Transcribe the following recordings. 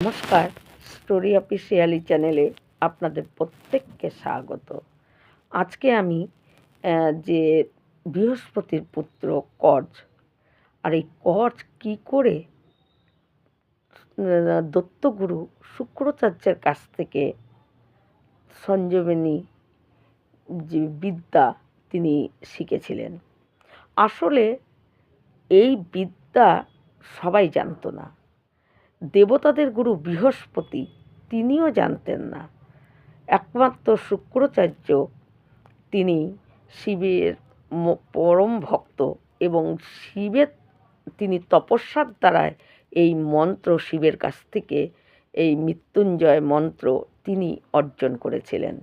নমস্কার। Story officially চ্যানেলে আপনাদের প্রত্যেককে স্বাগত। আজকে আমি যে বৃহস্পতির পুত্র কর্জ, আর এই কর্জ কি করে দত্তগুরু শুক্রাচার্যের কাছ থেকে সঞ্জীবনী যে বিদ্যা তিনি শিখেছিলেন। আসলে এই বিদ্যা সবাই জানতো না। দেবতাদের গুরু বৃহস্পতি, তিনিও জানতেন না। একমাত্র শুক্রাচার্য, তিনি শিবের পরম ভক্ত এবং শিবের, তিনি তপস্যার দ্বারায় এই মন্ত্র শিবের কাছ থেকে, এই মৃত্যুঞ্জয় মন্ত্র তিনি অর্জন করেছিলেন।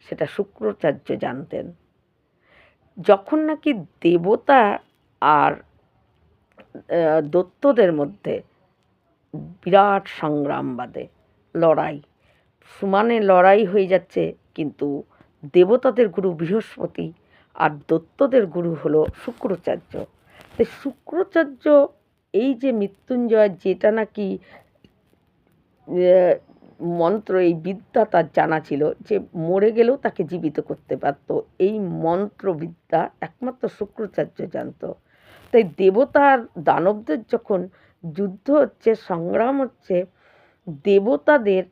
সেটা শুক্রাচার্য জানতেন। যখন নাকি দেবতা আর দত্তদের মধ্যে বিরাট সংগ্রাম বাদে লড়াই। সমানে লড়াই হয়ে যাচ্ছে, কিন্তু দেবতাদের গুরু বৃহস্পতি আর দত্তদের গুরু হলো শুক্রাচার্য। তো শুক্রাচার্য এই যে মৃত্যুঞ্জয়, যেটা নাকি মন্ত্র, এই বিদ্যা তার জানা ছিল যে মরে গেলেও তাকে জীবিত করতে পারত। এই মন্ত্রবিদ্যা একমাত্র শুক্রাচার্য জানতো। তাই দেবতার দানবদের যখন যুদ্ধ হচ্ছে, সংগ্রাম হচ্ছে, দেবতাদের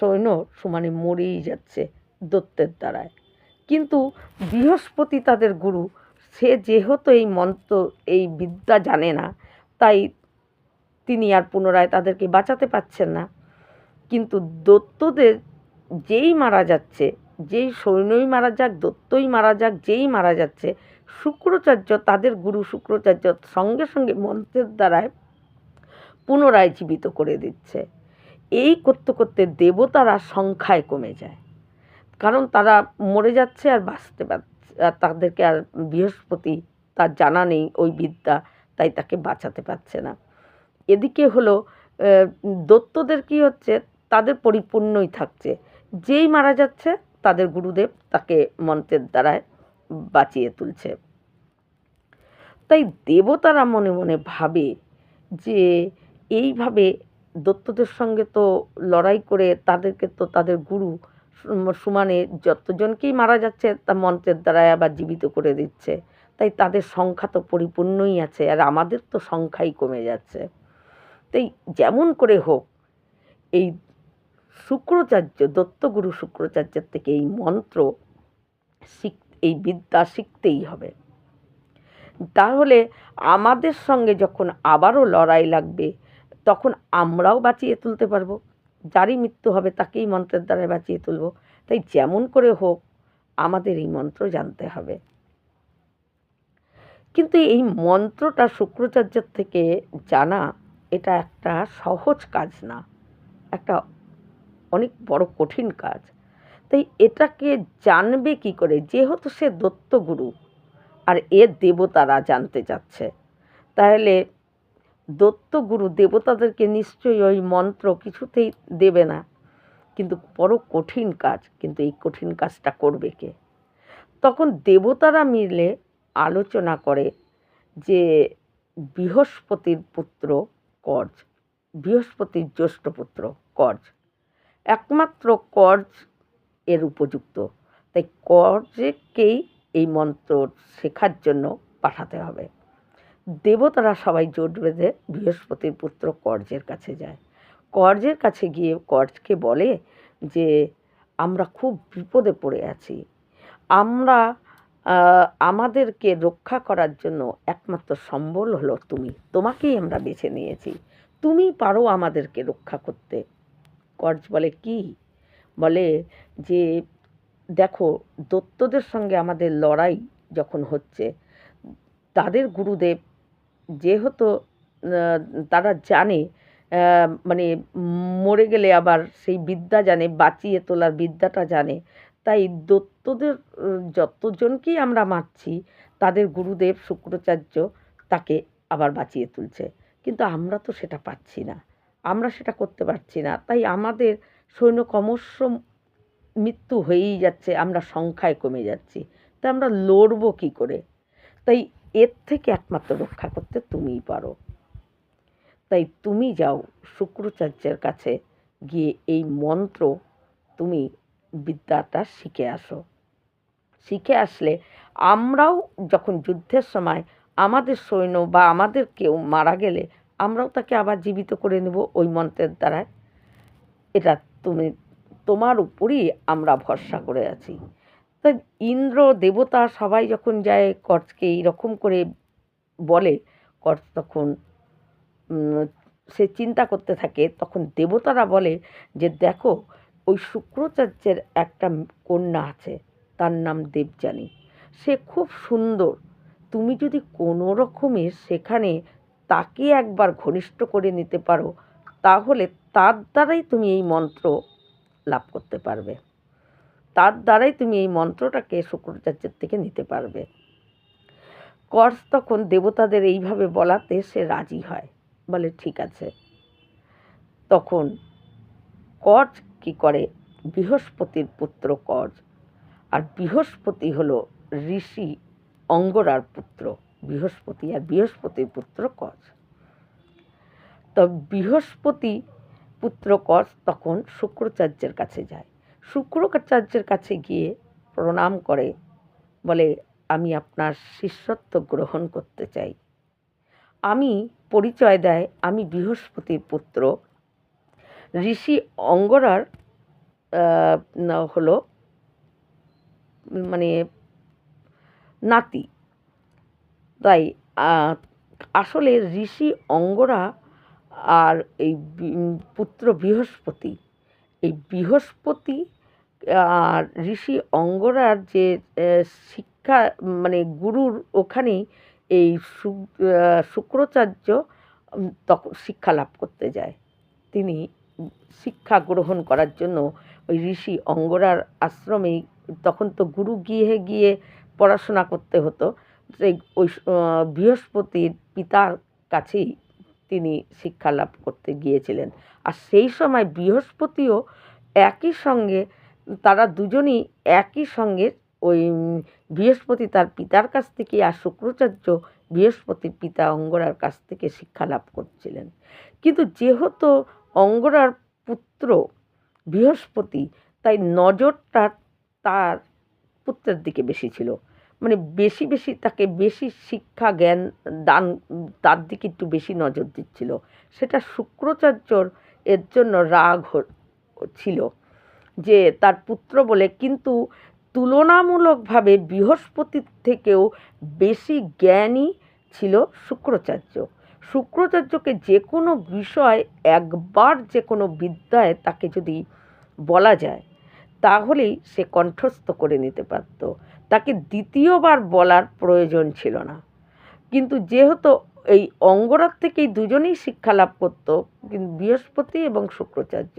সৈন্য সমানে মরেই যাচ্ছে দত্তের দ্বারায়। কিন্তু বৃহস্পতি তাদের গুরু, সে যেহেতু এই মন্ত্র, এই বিদ্যা জানে না, তাই তিনি আর পুনরায় তাদেরকে বাঁচাতে পারছেন না। কিন্তু দত্তদের যেই মারা যাচ্ছে, যেই সৈন্যই মারা যাক, দত্তই মারা যাক, যেই মারা যাচ্ছে, শুক্রাচার্য তাদের গুরু শুক্রাচার্য সঙ্গে সঙ্গে মন্ত্রের দ্বারায় পুনরায় জীবিত করে দিচ্ছে। এই করতে করতে দেবতারা সংখ্যায় কমে যায়। কারণ তারা মরে যাচ্ছে আর বাঁচতে আর তাদেরকে আর বৃহস্পতি তার জানা নেই, ওই বিদ্যা তাই তাকে বাঁচাতে পারছে না। এদিকে হলো দত্তদের কি হচ্ছে, তাদের পরিপূর্ণই থাকছে। যেই মারা যাচ্ছে, তাদের গুরুদেব তাকে মন্ত্রের দ্বারায় বাঁচিয়ে তুলছে। তাই দেবতারা মনে মনে ভাবে যে এইভাবে দত্তদের সঙ্গে তো লড়াই করে তাদেরকে তো তাদের গুরু সম- সমানে যতজনকেই মারা যাচ্ছে তা মন্ত্রের দ্বারাই আবার জীবিত করে দিচ্ছে। তাই তাদের সংখ্যা তো পরিপূর্ণই আছে আর আমাদের তো সংখ্যাই কমে যাচ্ছে। তাই যেমন করে হোক, এই শুক্রাচার্য, দত্তগুরু শুক্রাচার্যের থেকে এই মন্ত্র শিখ, এই বিদ্যা শিখতেই হবে। তাহলে আমাদের সঙ্গে যখন আবারও লড়াই লাগবে তখন আমরাও বাঁচিয়ে তুলতে পারব। যারই মৃত্যু হবে তাকেই মন্ত্রের দ্বারা বাঁচিয়ে তুলব। তাই যেমন করে হোক, আমাদের এই মন্ত্র জানতে হবে। কিন্তু এই মন্ত্রটা শুক্রাচার্যের থেকে জানা, এটা একটা সহজ কাজ না। একটা অনেক বড় কঠিন কাজ। তাই এটাকে জানবে কি করে? যেহেতু সে দত্তগুরু, আর এর দেবতারা জানতে চাচ্ছে। তাহলে দত্তগুরু দেবতাদেরকে নিশ্চয়ই ওই মন্ত্র কিছুতেই দেবে না। কিন্তু বড় কঠিন কাজ, কিন্তু এই কঠিন কাজটা করবে কে? তখন দেবতারা মিলে আলোচনা করে যে বৃহস্পতির পুত্র কর্জ, বৃহস্পতির জ্যেষ্ঠ পুত্র কর্জ। একমাত্র কর্জ এর উপযুক্ত। তাই কর্জকেই এই মন্ত্র শেখার জন্য পাঠাতে হবে। দেবতারা সবাই জোট বেঁধে বৃহস্পতির পুত্র কর্জের কাছে যায়। কর্জের কাছে গিয়ে কর্জকে বলে যে, আমরা খুব বিপদে পড়ে আছি। আমরা আমাদেরকে রক্ষা করার জন্য একমাত্র সম্বল হলো তুমি। তোমাকেই আমরা বেছে নিয়েছি। তুমি পারো আমাদেরকে রক্ষা করতে। কর্জ বলে, কি? বলে যে, দেখো, দত্তদের সঙ্গে আমাদের লড়াই যখন হচ্ছে, তাদের গুরুদেব যেহেতু তারা জানে মানে মরে গেলে আবার সেই বিদ্যা জানে, বাঁচিয়ে তোলার বিদ্যাটা জানে, তাই দত্তদের যতজনকেই আমরা মারছি, তাদের গুরুদেব, শুক্রাচার্য তাকে আবার বাঁচিয়ে তুলছে। কিন্তু আমরা তো সেটা পাচ্ছি না। আমরা সেটা করতে পারছি না। তাই আমাদের সৈন্য ক্রমশ মৃত্যু হয়েই যাচ্ছে, আমরা সংখ্যায় কমে যাচ্ছি। তা আমরা লড়বো কী করে? তাই এর থেকে একমাত্র রক্ষা করতে তুমিই পারো। তাই তুমি যাও শুক্রাচার্যের কাছে গিয়ে এই মন্ত্র তুমি বিদ্যাটা শিখে আসো। শিখে আসলে আমরাও যখন যুদ্ধের সময় আমাদের সৈন্য বা আমাদের কেউ মারা গেলে আমরাও তাকে আবার জীবিত করে নেব ওই মন্ত্রের দ্বারায়। এটা তুমি, তোমার উপরই আমরা ভরসা করে আছি। তা ইন্দ্র দেবতা সবাই যখন যায় কর্চকে এইরকম করে বলে কর্চ তখন সে চিন্তা করতে থাকে, তখন দেবতারা বলে যে, দেখো, ওই শুক্রাচার্যের একটা কন্যা আছে, তার নাম দেবযানী। সে খুব সুন্দর। তুমি যদি কোনো রকমে সেখানে তাকে একবার ঘনিষ্ঠ করে নিতে পারো, তাহলে তার দ্বারাই তুমি এই মন্ত্র লাভ করতে পারবে। তার দ্বারাই তুমি এই মন্ত্রটাকে শুক্রাচার্যের থেকে নিতে পারবে। কর্স তখন দেবতাদের এইভাবে বলাতে সে রাজি হয়, বলে, ঠিক আছে। তখন কর্জ কি করে? বৃহস্পতির পুত্র কর্জ আর বৃহস্পতি হলো ঋষি অঙ্গরার পুত্র, বৃহস্পতি আর বৃহস্পতির পুত্র কজ তো বৃহস্পতি পুত্র কজ তখন শুক্রাচার্যের কাছে যায়। শুক্রাচার্যের কাছে গিয়ে প্রণাম করে, বলে, আমি আপনার শিষ্যত্ব গ্রহণ করতে চাই। আমি পরিচয় দেয়, আমি বৃহস্পতির পুত্র। ঋষি অঙ্গরার হলো মানে নাতি। তাই আসলে ঋষি অঙ্গরা আর এই পুত্র বৃহস্পতি। এই বৃহস্পতি আর ঋষি অঙ্গরার যে শিক্ষা মানে গুরুর ওখানেই এই শুক্রাচার্য তখন শিক্ষা লাভ করতে যায়। তিনি শিক্ষা গ্রহণ করার জন্য ওই ঋষি অঙ্গরার আশ্রমেই তখন তো গুরু গিয়ে গিয়ে পড়াশোনা করতে হতো। সেই ওই বৃহস্পতির পিতার কাছেই তিনি শিক্ষা লাভ করতে গিয়েছিলেন। আর সেই সময় বৃহস্পতিও একই সঙ্গে তারা দুজনই একই সঙ্গে ওই বৃহস্পতি তার পিতার কাছ থেকে আর শুক্রাচার্য বৃহস্পতির পিতা অঙ্গরার কাছ থেকে শিক্ষা লাভ করছিলেন। কিন্তু যেহেতু অঙ্গরার পুত্র বৃহস্পতি, তাই নজরটা তার পুত্রের দিকে বেশি ছিল। মানে বেশি বেশি তাকে বেশি শিক্ষা, জ্ঞান, দান তার দিকে একটু বেশি নজর দিচ্ছিল। সেটা শুক্রাচার্যর এর জন্য রাগ ছিল। যে তার পুত্র বলে, কিন্তু তুলনামূলকভাবে বৃহস্পতির থেকেও বেশি জ্ঞানী ছিল শুক্রাচার্য। শুক্রাচার্যকে যে কোনো বিষয় একবার যে কোনো বিদ্যায় তাকে যদি বলা যায়, তাহলেই সে কণ্ঠস্থ করে নিতে পারত। তাকে দ্বিতীয়বার বলার প্রয়োজন ছিল না। কিন্তু যেহেতু এই অঙ্গরার থেকেই দুজনেই শিক্ষা লাভ করত বৃহস্পতি এবং শুক্রাচার্য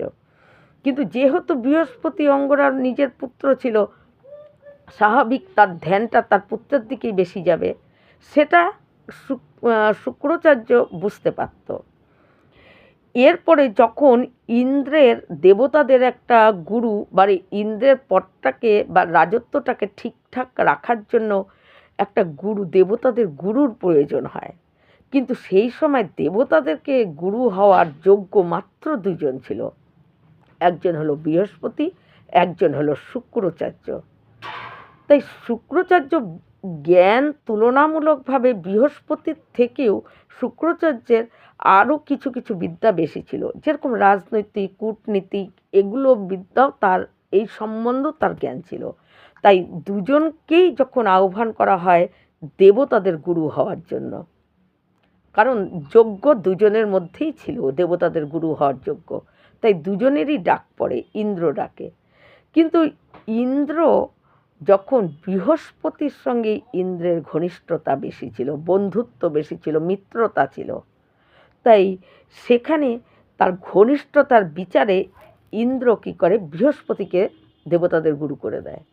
কিন্তু যেহেতু বৃহস্পতি অঙ্গরার নিজের পুত্র ছিল, স্বাভাবিক তার ধ্যানটা তার পুত্রের দিকেই বেশি যাবে, সেটা শুক্রাচার্য বুঝতে পারত। এরপরে যখন ইন্দ্রের দেবতাদের একটা গুরু বা ইন্দ্রের পটটাকে বা রাজত্বটাকে ঠিকঠাক রাখার জন্য একটা গুরু, দেবতাদের গুরুর প্রয়োজন হয়। কিন্তু সেই সময় দেবতাদেরকে গুরু হওয়ার যোগ্য মাত্র দুজন ছিল। একজন হলো বৃহস্পতি, একজন হলো শুক্রাচার্য। তাই শুক্রাচার্য জ্ঞান তুলনামূলকভাবে বৃহস্পতির থেকেও শুক্রাচার্যের আরও কিছু কিছু বিদ্যা বেশি ছিল। যেরকম রাজনৈতিক, কূটনীতিক, এগুলো বিদ্যাও তার, এই সম্বন্ধ তার জ্ঞান ছিল। তাই দুজনকেই যখন আহ্বান করা হয় দেবতাদের গুরু হওয়ার জন্য। কারণ যোগ্য দুজনের মধ্যেই ছিল দেবতাদের গুরু হওয়ার যোগ্য। তাই দুজনেরই ডাক পড়ে, ইন্দ্র ডাকে। কিন্তু ইন্দ্র যখন বৃহস্পতির সঙ্গে ইন্দ্রের ঘনিষ্ঠতা বেশি ছিল, বন্ধুত্ব বেশি ছিল, মিত্রতা ছিল, তাই সেখানে তার ঘনিষ্ঠতার বিচারে ইন্দ্র কী করে, বৃহস্পতিকে দেবতাদের গুরু করে দেয়,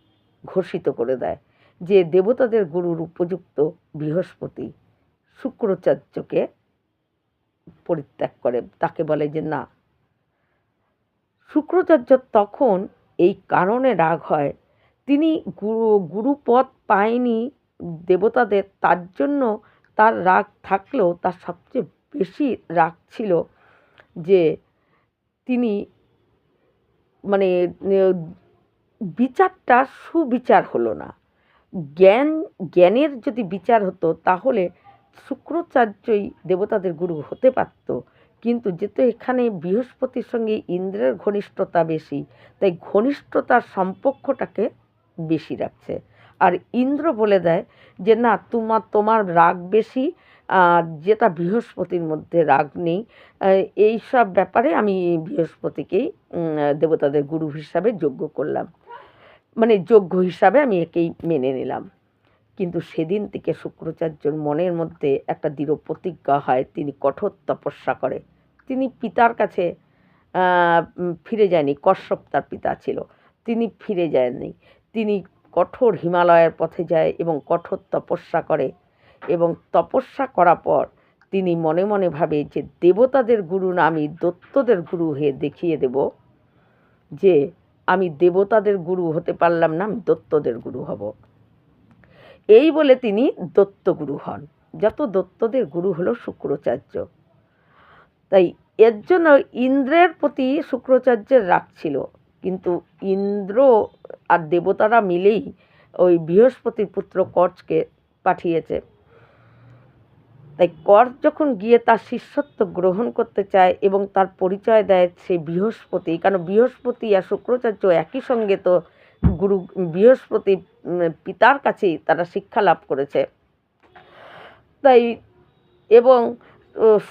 ঘোষিত করে দেয় যে দেবতাদের গুরুর উপযুক্ত বৃহস্পতি শুক্রাচার্যকে পরিত্যাগ করে। তাকে বলে যে, না শুক্রাচার্য তখন এই কারণে রাগ হয়। তিনি গুরু, গুরুপদ পায়নি দেবতাদের, তার জন্য তার রাগ থাকলেও তার সবচেয়ে বেশি রাগ ছিল যে তিনি মানে বিচারটা সুবিচার হলো না। জ্ঞান, জ্ঞানের যদি বিচার হতো তাহলে শুক্রাচার্যই দেবতাদের গুরু হতে পারত। কিন্তু যেহেতু এখানে বৃহস্পতির সঙ্গে ইন্দ্রের ঘনিষ্ঠতা বেশি, তাই ঘনিষ্ঠতার সম্পর্কটাকে বেশি রাখছে। আর ইন্দ্র বলে দেয় যে, না তোমার তোমার রাগ বেশি যেটা বৃহস্পতির মধ্যে রাগ নেই এই সব ব্যাপারে আমি বৃহস্পতিকেই দেবতাদের গুরু হিসাবে যোগ্য করলাম। মানে যোগ্য হিসাবে আমি একেই মেনে নিলাম। কিন্তু সেদিন থেকে শুক্রাচার্যর মনের মধ্যে একটা দৃঢ় প্রতিজ্ঞা হয়, তিনি কঠোর তপস্যা করে। তিনি পিতার কাছে ফিরে যায়নি, কশ্যপ তার পিতা ছিল। তিনি ফিরে যায়নি। তিনি কঠোর হিমালয়ের পথে যায় এবং কঠোর তপস্যা করে এবং তপস্যা করার পর তিনি মনে মনে ভাবে যে দেবতাদের গুরু না, আমি দত্তদের গুরু হয়ে দেখিয়ে দেব যে আমি দেবতাদের গুরু হতে পারলাম না, আমি দত্তদের গুরু হব। এই বলে তিনি দত্তগুরু হন। যত দত্তদের গুরু হলো শুক্রাচার্য। তাই এর জন্য ইন্দ্রের প্রতি শুক্রাচার্যের রাগ ছিল। কিন্তু ইন্দ্র আর দেবতারা মিলেই ওই বৃহস্পতির পুত্র কর্চকে পাঠিয়েছে। তাই কর্চ যখন গিয়ে তার শিষ্যত্ব গ্রহণ করতে চায় এবং তার পরিচয় দেয় সে বৃহস্পতি কারণ বৃহস্পতি আর শুক্রাচার্য একই সঙ্গে তো গুরু বৃহস্পতি পিতার কাছেই তারা শিক্ষা লাভ করেছে। তাই এবং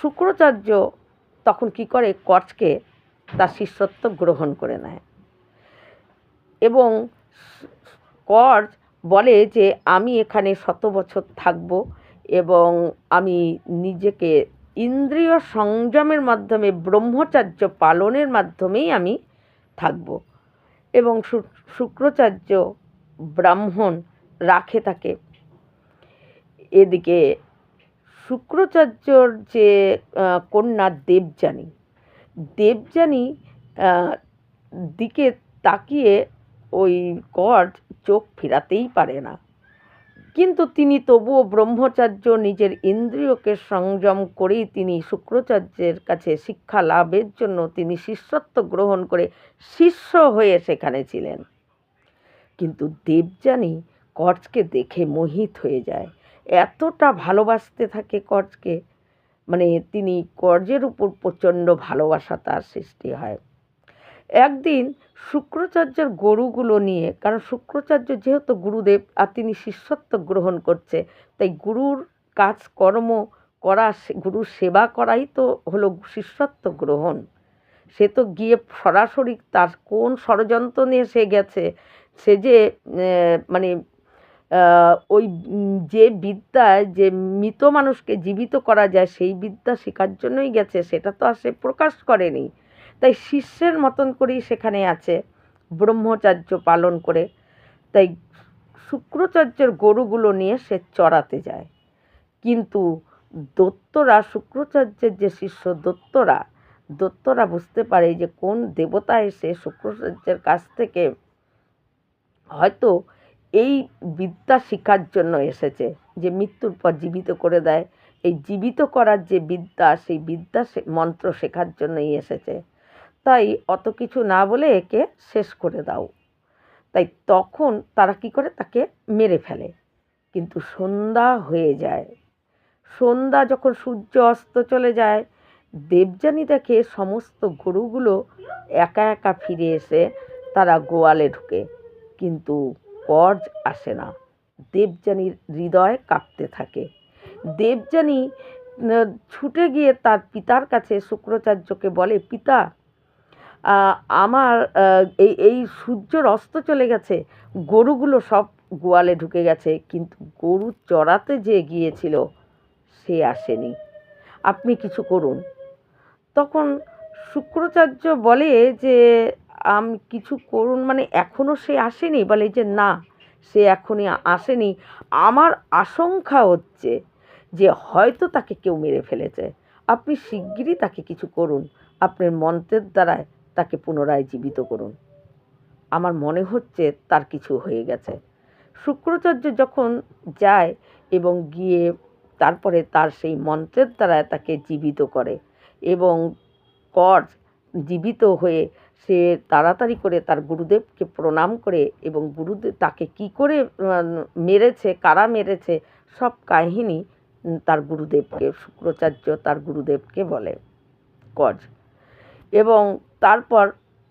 শুক্রাচার্য তখন কি করে? কর্চকে তার শিষ্যত্ব গ্রহণ করে নেয়। এবং কর্চ বলে যে, আমি এখানে শত বছর থাকব এবং আমি নিজেকে ইন্দ্রিয় সংযমের মাধ্যমে, ব্রহ্মচার্য পালনের মাধ্যমেই আমি থাকব। এবং শুক্রাচার্য ব্রাহ্মণ রাখে থাকে এদিকে শুক্রাচার্যর যে কন্যা দেবযানী দেবযানী দিকে তাকিয়ে ওই গড চোখ ফেরাতেই পারে না। কিন্তু তিনি তবুও ব্রহ্মচার্য নিজের ইন্দ্রিয়কে সংযম করেই তিনি শুক্রাচার্যের কাছে শিক্ষা লাভের জন্য তিনি শিষ্যত্ব গ্রহণ করে শিষ্য হয়ে সেখানে ছিলেন। কিন্তু দেবযানী কর্জকে দেখে মোহিত হয়ে যায়। এতটা ভালোবাসতে থাকে কর্জকে মানে তিনি কর্জের উপর প্রচণ্ড ভালোবাসা তার সৃষ্টি হয়। একদিন শুক্রাচার্যের গরুগুলো নিয়ে, কারণ শুক্রাচার্য যেহেতু গুরুদেব আর তিনি শিষ্যত্ব গ্রহণ করছে, তাই গুরুর কাজকর্ম করা, গুরুর সেবা করাই তো হলো শিষ্যত্ব গ্রহণ। সে তো গিয়ে সরাসরি তার কোন ষড়যন্ত্র নিয়ে সে গেছে, সে যে মানে ওই যে বিদ্যায় যে মৃত মানুষকে জীবিত করা যায়, সেই বিদ্যা শেখার জন্যই গেছে, সেটা তো আর সে প্রকাশ করেনি। তাই শিষ্যের মতন করেই সেখানে আছে। ব্রহ্মচার্য পালন করে। তাই শুক্রাচার্যের গরুগুলো নিয়ে সে চড়াতে যায়। কিন্তু দত্তরা, শুক্রাচার্যের যে শিষ্য দত্তরা দত্তরা বুঝতে পারে যে কোন দেবতা এসে শুক্রাচার্যের কাছ থেকে হয়তো এই বিদ্যা শেখার জন্য এসেছে, যে মৃত্যুর পর জীবিত করে দেয়। এই জীবিত করার যে বিদ্যা, সেই বিদ্যা মন্ত্র শেখার জন্যই এসেছে। তাই অত কিছু না বলে একে শেষ করে দাও। তাই তখন তারা কি করে? তাকে মেরে ফেলে। কিন্তু সন্ধ্যা হয়ে যায়। সন্ধ্যা যখন সূর্য অস্ত চলে যায়, দেবযানী দেখে সমস্ত গরুগুলো একা একা ফিরে এসে তারা গোয়ালে ঢুকে। কিন্তু কর্জ আসে না। দেবযানীর হৃদয় কাঁপতে থাকে। দেবযানী ছুটে গিয়ে তার পিতার কাছে শুক্রাচার্যকে বলে, পিতা আমার এই এই সূর্যর অস্ত চলে গেছে, গরুগুলো সব গোয়ালে ঢুকে গেছে, কিন্তু গরু চড়াতে যে গিয়েছিল, সে আসেনি। আপনি কিছু করুন। তখন শুক্রাচার্য বলে যে, আমি, কিছু করুন। মানে এখনও সে আসেনি? বলে যে, না, সে এখনই আসেনি। আমার আশঙ্কা হচ্ছে যে, হয়তো তাকে কেউ মেরে ফেলেছে। আপনি শিগগিরই তাকে কিছু করুন। আপনার মন্ত্রের দ্বারায় তাকে পুনরায় জীবিত করুন। আমার মনে হচ্ছে তার কিছু হয়ে গেছে। শুক্রাচার্য যখন যায় এবং গিয়ে তারপরে তার সেই মন্ত্রের দ্বারা তাকে জীবিত করে এবং কর্জ জীবিত হয়ে সে তাড়াতাড়ি করে তার গুরুদেবকে প্রণাম করে এবং গুরুদেব তাকে কি করে মেরেছে, কারা মেরেছে, সব কাহিনী তার গুরুদেবকে, শুক্রাচার্য তার গুরুদেবকে বলে। কজ এবং তারপর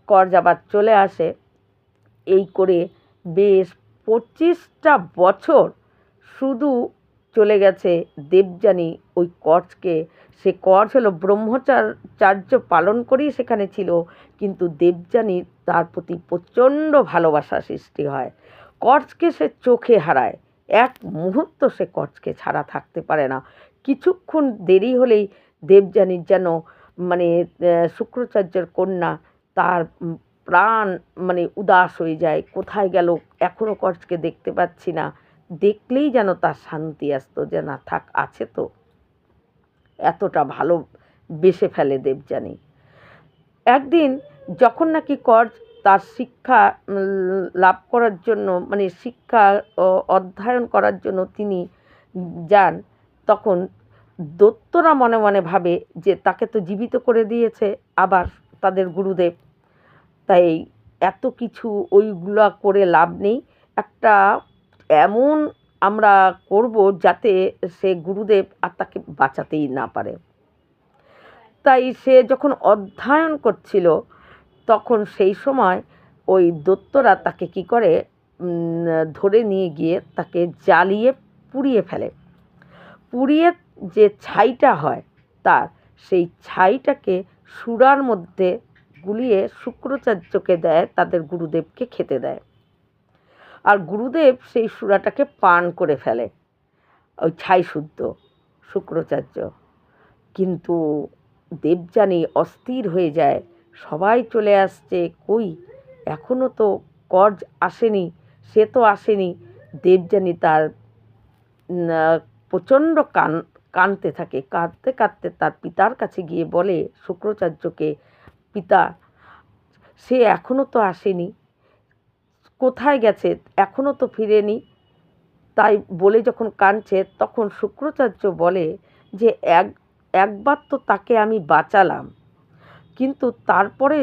কর্জ আবার চলে আসে। এই করে বেশ পঁচিশটা বছর শুধু চলে গেছে দেবযানী ওই কর্জকে সে কর্জ হলো ব্রহ্মচার্য পালন করেই সেখানে ছিল, কিন্তু দেবযানীর তার প্রতি প্রচণ্ড ভালোবাসা সৃষ্টি হয়। কর্জকে সে চোখে হারায়, এক মুহূর্ত সে কর্জকে ছাড়া থাকতে পারে না। কিছুক্ষণ দেরি হলেই দেবযানীর যেন মানে শুক্রাচার্যের কন্যা তার প্রাণ মানে উদাস হয়ে যায়। কোথায় গেল? এখনও কর্জকে দেখতে পাচ্ছি না। দেখলেই যেন তার শান্তি আসতো যে, না, থাক, আছে তো। এতটা ভালো বেসে ফেলে দেবযানী। একদিন যখন নাকি কর্জ তার শিক্ষা লাভ করার জন্য মানে শিক্ষা অধ্যয়ন করার জন্য তিনি যান, তখন দত্তরা মনে মনে ভাবে যে তাকে তো জীবিত করে দিয়েছে আবার তাদের গুরুদেব। তাই এত কিছু ওইগুলো করে লাভ নেই। একটা এমন আমরা করব যাতে সে গুরুদেব আর তাকে বাঁচাতেই না পারে। তাই সে যখন অধ্যয়ন করছিল, তখন সেই সময় ওই দত্তরা তাকে কি করে ধরে নিয়ে গিয়ে তাকে জ্বালিয়ে পুড়িয়ে ফেলে। পুড়িয়ে যে ছাইটা হয় তার, সেই ছাইটাকে সুরার মধ্যে গুলিয়ে শুক্রাচার্যকে দেয়, তাদের গুরুদেবকে খেতে দেয়। আর গুরুদেব সেই সুরাটাকে পান করে ফেলে, ওই ছাই শুদ্ধ শুক্রাচার্য। কিন্তু দেবযানী অস্থির হয়ে যায়, সবাই চলে আসছে, কই এখনও তো কর্জ আসেনি, সে তো আসেনি। দেবযানী তার প্রচণ্ড কান কাঁদতে থাকে। কাঁদতে কাঁদতে তার পিতার কাছে গিয়ে বলে, শুক্রাচার্যকে পিতা, সে এখনও তো আসেনি। কোথায় গেছে? এখনও তো ফিরেনি। তাই বলে যখন কাঁদছে, তখন শুক্রাচার্য বলে যে, এক, একবার তো তাকে আমি বাঁচালাম। কিন্তু তারপরে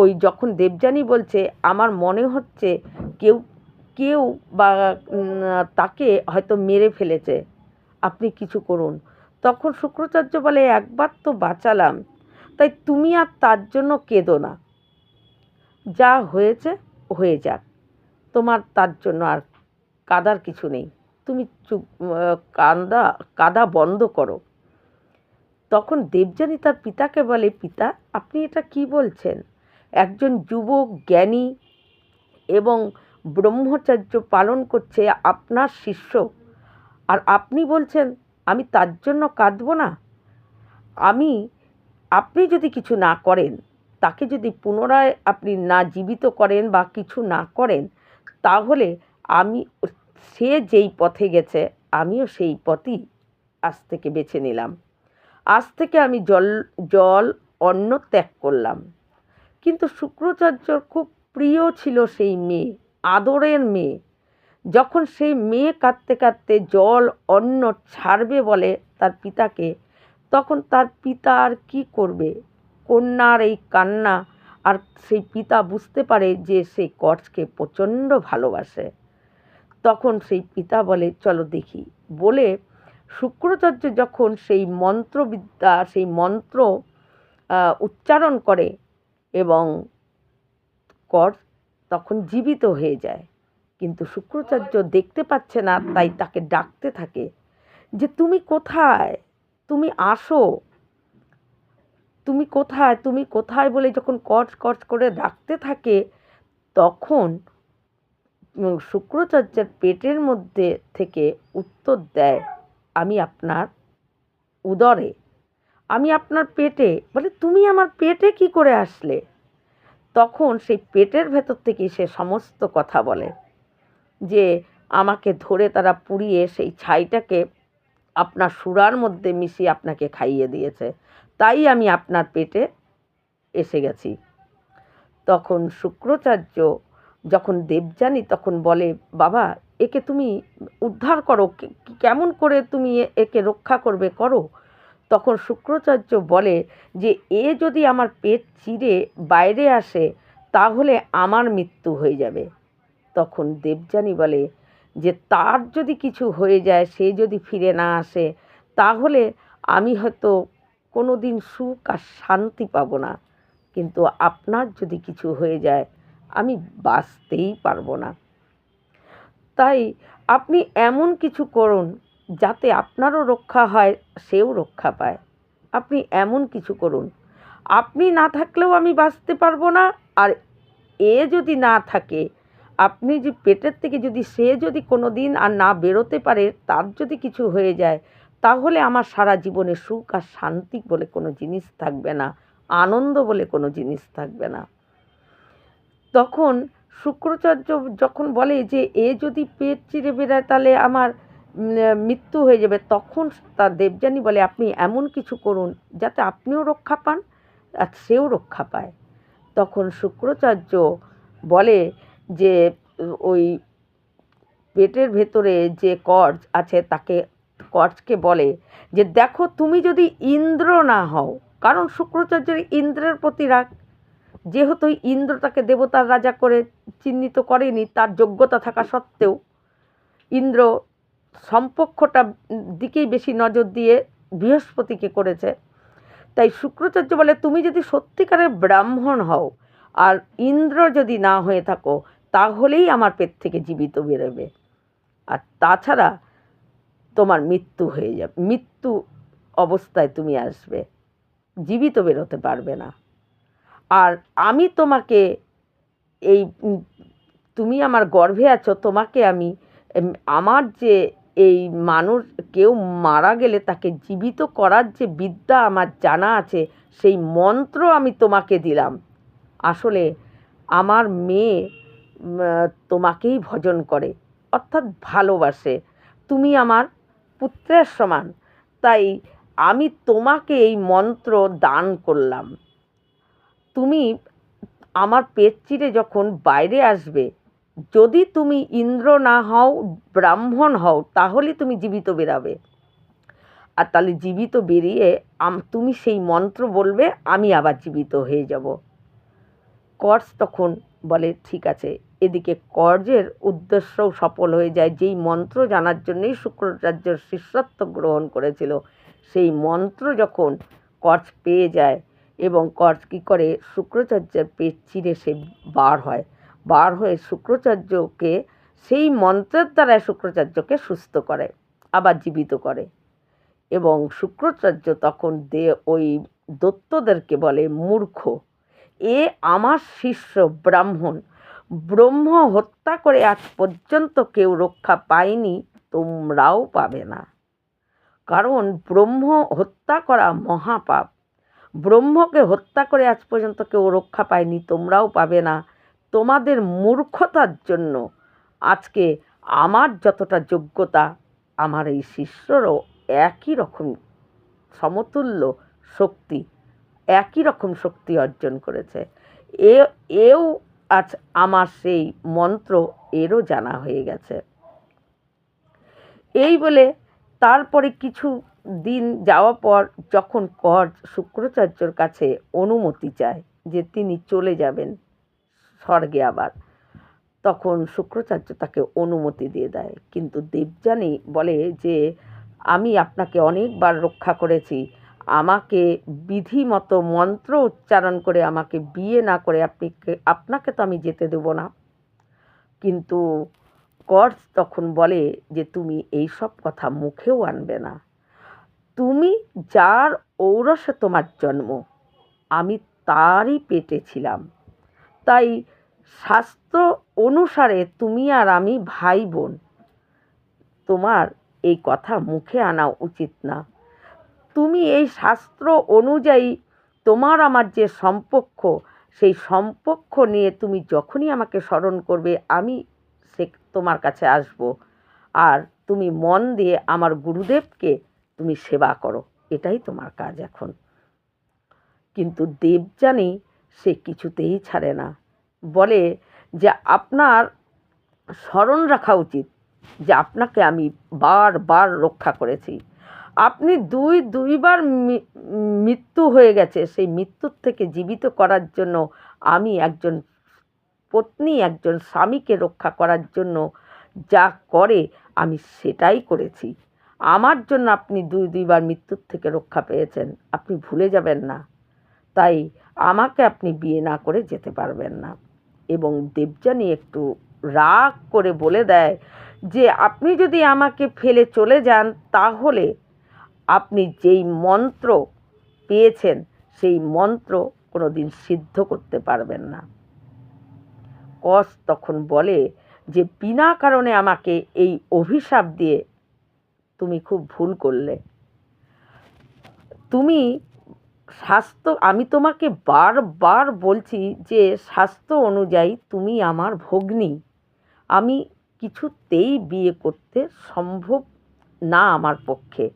ওই যখন দেবযানী বলছে, আমার মনে হচ্ছে কেউ কেউ বা তাকে হয়তো মেরে ফেলেছে। আপনি কিছু করুন। তখন শুক্রাচার্য বলে, একবার তো বাঁচালাম। তাই তুমি আর তার জন্য কেঁদো না। যা হয়েছে, হয়ে যাক। তোমার তার জন্য আর কাদার কিছু নেই। তুমি চুপ কান্দা, কাদা বন্ধ করো। তখন দেবযানী তার পিতাকে বলে, পিতা, আপনি এটা কি বলছেন? একজন যুবক, জ্ঞানী এবং ব্রহ্মচর্য পালন করছে আপনার শিষ্য। আর আপনি বলছেন, আমি তার জন্য কাঁদব না? আমি, আপনি যদি কিছু না করেন, তাকে যদি পুনরায় আপনি না জীবিত করেন বা কিছু না করেন, তাহলে আমি, সে যেই পথে গেছে, আমিও সেই পথই আজ থেকে বেছে নিলাম। আজ থেকে আমি জল জল, অন্ন ত্যাগ করলাম। কিন্তু শুক্রাচার্যর খুব প্রিয় ছিল সেই মেয়ে, আদরের মেয়ে। যখন সেই মেয়ে কাঁদতে কাঁদতে জল, অন্ন ছাড়বে বলে তার পিতাকে, তখন তার পিতা আর কী করবে? কন্যার এই কান্না আর সেই পিতা বুঝতে পারে যে সেই কর্জকে প্রচণ্ড ভালোবাসে। তখন সেই পিতা বলে, চলো দেখি। বলে শুক্রাচার্য যখন সেই মন্ত্রবিদ্যা, সেই মন্ত্র উচ্চারণ করে এবং কর তখন জীবিত হয়ে যায়। কিন্তু শুক্রাচার্য দেখতে পাচ্ছে না, তাই তাকে ডাকতে থাকে যে, তুমি কোথায়? তুমি আসো। তুমি কোথায়? তুমি কোথায়? বলে যখন কচ কচ করে ডাকতে থাকে, তখন শুক্রাচার্যের পেটের মধ্যে থেকে উত্তর দেয়, আমি আপনার উদরে, আমি আপনার পেটে। বলে, তুমি আমার পেটে কি করে আসলে? তখন সেই পেটের ভেতর থেকে সে সমস্ত কথা বলে। যে আমাকে ধরে তারা পুড়িয়ে সেই ছাইটাকে আপনার সুরার মধ্যে মিশিয়ে আপনাকে খাইয়ে দিয়েছে। তাই আমি আপনার পেটে এসে গেছি। তখন শুক্রাচার্য যখন দেবযানী তখন বলে, বাবা, একে তুমি উদ্ধার করো। কেমন করে তুমি একে রক্ষা করবে করো? তখন শুক্রাচার্য বলে যে, এ যদি আমার পেট চিরে বাইরে আসে, তাহলে আমার মৃত্যু হয়ে যাবে। তখন দেবযানী বলে যে, তার যদি কিছু হয়ে যায়, সে যদি ফিরে না আসে, তাহলে আমি হয়তো কোনো দিন সুখ আর শান্তি পাবো না। কিন্তু আপনার যদি কিছু হয়ে যায়, আমি বাঁচতেই পারব না। তাই আপনি এমন কিছু করুন যাতে আপনারও রক্ষা হয়, সেও রক্ষা পায়। আপনি এমন কিছু করুন। আপনি না থাকলেও আমি বাঁচতে পারব না, আর এ যদি না থাকে আপনি যে পেটের থেকে যদি সে যদি কোনো দিন আর না বেরোতে পারে, তার যদি কিছু হয়ে যায়, তাহলে আমার সারা জীবনে সুখ আর শান্তি বলে কোনো জিনিস থাকবে না, আনন্দ বলে কোনো জিনিস থাকবে না। তখন শুক্রাচার্য যখন বলে যে, এ যদি পেট চিরে বেড়ায় তাহলে আমার মৃত্যু হয়ে যাবে, তখন তার দেবযানী বলে, আপনি এমন কিছু করুন যাতে আপনিও রক্ষা পান আর সেও রক্ষা পায়। তখন শুক্রাচার্য বলে যে, ওই পেটের ভেতরে যে কর্জ আছে তাকে, কর্জকে বলে যে, দেখো, তুমি যদি ইন্দ্র না হও, কারণ শুক্রাচার্যের ইন্দ্রের প্রতি রাগ। যেহেতু ইন্দ্র তাকে দেবতার রাজা করে চিহ্নিত করেনি, তার যোগ্যতা থাকা সত্ত্বেও ইন্দ্র সম্পক্ষটা দিকেই বেশি নজর দিয়ে বৃহস্পতিকে করেছে। তাই শুক্রাচার্য বলে, তুমি যদি সত্যিকারের ব্রাহ্মণ হও, আর ইন্দ্র যদি না হয়ে থাকো তাহলেই আমার পেট থেকে জীবিত বেরোবে। আর তাছাড়া তোমার মৃত্যু হয়ে যাবে, মৃত্যু অবস্থায় তুমি আসবে। জীবিত বেরোতে পারবে না। আর আমি তোমাকে এই তুমি আমার গর্ভে আছো, তোমাকে আমি আমার যে এই মানুষ কেউ মারা গেলে তাকে জীবিত করার যে বিদ্যা আমার জানা আছে, সেই মন্ত্র আমি তোমাকে দিলাম। আসলে আমার মেয়ে তোমাকেই ভজন করে, অর্থাৎ ভালোবাসে। তুমি আমার পুত্রের সমান, তাই আমি তোমাকে এই মন্ত্র দান করলাম। তুমি আমার পেট চিরে যখন বাইরে আসবে, যদি তুমি ইন্দ্র না হও, ব্রাহ্মণ হও, তাহলে তুমি জীবিত বেরাবে। আর তাহলে জীবিত বেরিয়ে তুমি সেই মন্ত্র বলবে, আমি আবার জীবিত হয়ে যাব। কর্স তখন বলে, ঠিক আছে এদিকে কর্জের উদ্দেশ্যও সফল হয়ে যায়। যেই মন্ত্র জানার জন্যই শুক্রাচার্যের শিষ্যত্ব গ্রহণ করেছিল, সেই মন্ত্র যখন কর্জ পেয়ে যায় এবং কর্জ কী করে? শুক্রাচার্যের পেট চিরে সে বার হয়। বার হয়ে শুক্রাচার্যকে সেই মন্ত্রের দ্বারা শুক্রাচার্যকে সুস্থ করে, আবার জীবিত করে। এবং শুক্রাচার্য তখন দে, ওই দত্তদেরকে বলে, মূর্খ, এ আমার শিষ্য ব্রাহ্মণ ব্রহ্ম হত্যা করে আজ পর্যন্ত কেউ রক্ষা পায়নি, তোমরাও পাবে না। কারণ ব্রহ্ম হত্যা করা মহাপাপ। ব্রহ্মকে হত্যা করে আজ পর্যন্ত কেউ রক্ষা পায়নি, তোমরাও পাবে না। তোমাদের মূর্খতার জন্য আজকে আমার যতটা যোগ্যতা, আমার এই শিষ্যরও একই রকম সমতুল্য শক্তি, একই রকম শক্তি অর্জন করেছে। এ, এও আজ আমার সেই মন্ত্র এরও জানা হয়ে গেছে। এই বলে তারপরে কিছু দিন যাওয়া পর যখন কর শুক্রাচার্যর কাছে অনুমতি চায় যে তিনি চলে যাবেন স্বর্গে আবার, তখন শুক্রাচার্য তাকে অনুমতি দিয়ে দেয়। কিন্তু দেবযানী বলে যে, আমি আপনাকে অনেকবার রক্ষা করেছি আমাকে বিধিমতো মন্ত্র উচ্চারণ করে আমাকে বিয়ে না করে আপনি আপনাকে তো আমি যেতে দেব না। কিন্তু কর্স তখন বলে যে তুমি এই সব কথা মুখেও আনবে না। তুমি যার ঔরসে তোমার জন্ম, আমি তারই পেটে ছিলাম। তাই শাস্ত্র অনুসারে তুমি আর আমি ভাই বোন, তোমার এই কথা মুখে আনা উচিত না। তুমি এই শাস্ত্র অনুযায়ী তোমার আমার যে সম্পর্ক সেই সম্পর্ক নিয়ে তুমি যখনই আমাকে স্মরণ করবে, আমি সে তোমার কাছে আসব। আর তুমি মন দিয়ে আমার গুরুদেবকে তুমি সেবা করো। এটাই তোমার কাজ এখন। কিন্তু দেবযানী সে কিছুতেই ছাড়ে না। বলে যে আপনার স্মরণ রাখা উচিত, যে আপনাকে আমি বারবার রক্ষা করেছি। আপনি দুই, দুইবার মৃত্যু হয়ে গেছে। সেই মৃত্যুর থেকে জীবিত করার জন্য আমি একজন পত্নী, একজন স্বামীকে রক্ষা করার জন্য যা করে, আমি সেটাই করেছি। আমার জন্য আপনি দুই, দুইবার মৃত্যুর থেকে রক্ষা পেয়েছেন। আপনি ভুলে যাবেন না। তাই আমাকে আপনি বিয়ে না করে যেতে পারবেন না। এবং দেবযানী একটু রাগ করে বলে দেয় যে, আপনি যদি আমাকে ফেলে চলে যান, তাহলে আপনি যেই মন্ত্র পেয়েছেন, সেই মন্ত্র কোনো দিন সিদ্ধ করতে পারবেন না। কস তখন বলে যে, বিনা কারণে আমাকে এই অভিশাপ দিয়ে তুমি খুব ভুল করলে। তুমি স্বাস্থ্য, আমি তোমাকে বারবার বলছি যে, স্বাস্থ্য অনুযায়ী তুমি আমার ভগ্নী। আমি কিছুতেই বিয়ে করতে সম্ভব না আমার পক্ষে।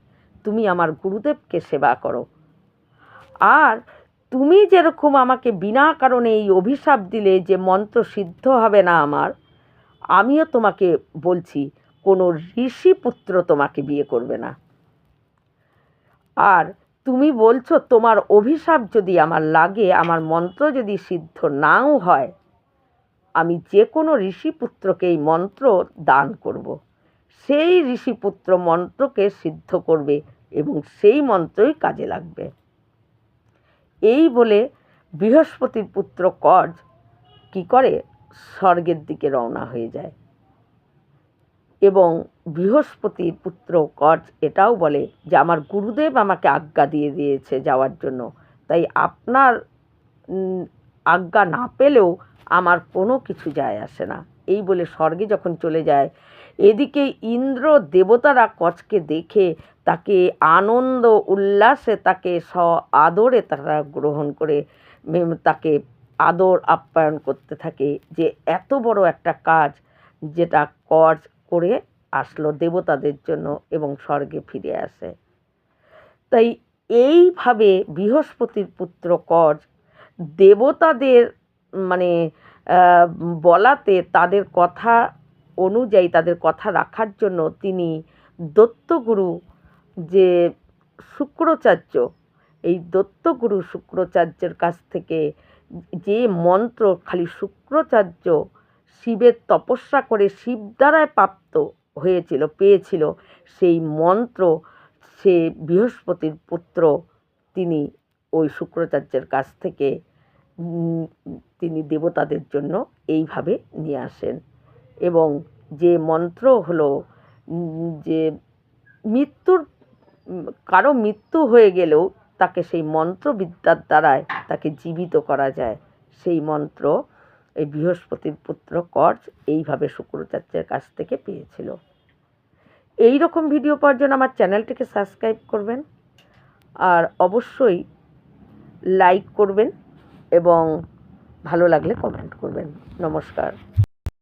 তুমি আমার গুরুদেবকে সেবা করো আর তুমি যেরকম আমাকে বিনা কারণে এই অভিশাপ দিলে যে মন্ত্র সিদ্ধ হবে না আমার, আমিও তোমাকে বলছি, কোনো ঋষি পুত্র তোমাকে বিয়ে করবে না আর তুমি বলছো, তোমার অভিশাপ যদি আমার লাগে, আমার মন্ত্র যদি সিদ্ধ নাও হয়, আমি যে কোনো ঋষিপুত্রকে এই মন্ত্র দান করব। সেই ঋষিপুত্র মন্ত্রকে সিদ্ধ করবে এবং সেই মন্ত্রই কাজে লাগবে। এই বলে বৃহস্পতির পুত্র কর্জ কি করে স্বর্গের দিকে রওনা হয়ে যায়। এবং বৃহস্পতির পুত্র কর্জ এটাও বলে যে, আমার গুরুদেব আমাকে আজ্ঞা দিয়ে দিয়েছে যাওয়ার জন্য। তাই আপনার আজ্ঞা না পেলেও আমার কোনো কিছু যায় আসে না। এই বলে স্বর্গে যখন চলে যায় এদিকে ইন্দ্র দেবতারা কচকে দেখে তাকে আনন্দ উল্লাসে তাকে স আদরে তারা গ্রহণ করে তাকে আদর আপ্যায়ন করতে থাকে যে এত বড় একটা কাজ যেটা কজ করে আসলো দেবতাদের জন্য এবং স্বর্গে ফিরে আসে। তাই এইভাবে বৃহস্পতির পুত্র কজ দেবতাদের মানে বলাতে তাদের কথা অনুযায়ী তাদের কথা রাখার জন্য তিনি দত্তগুরু যে শুক্রাচার্য, এই দত্তগুরু শুক্রাচার্যের কাছ থেকে যে মন্ত্র খালি শুক্রাচার্য শিবের তপস্যা করে শিব দ্বারায় প্রাপ্ত হয়েছিল, পেয়েছিল, সেই মন্ত্র, সে বৃহস্পতির পুত্র তিনি ওই শুক্রাচার্যের কাছ থেকে তিনি দেবতাদের জন্য এইভাবে নিয়ে আসেন। এবং যে মন্ত্র হলো যে মৃত্যুর কারও মৃত্যু হয়ে গেলেও তাকে সেই মন্ত্রবিদ্যার দ্বারায় তাকে জীবিত করা যায়। সেই মন্ত্র এই বৃহস্পতির পুত্র কর্জ এইভাবে শুক্রাচার্যের কাছ থেকে পেয়েছিল। এই রকম ভিডিও পাওয়ার জন্য আমার চ্যানেলটিকে সাবস্ক্রাইব করবেন আর অবশ্যই লাইক করবেন এবং ভালো লাগলে কমেন্ট করবেন। নমস্কার।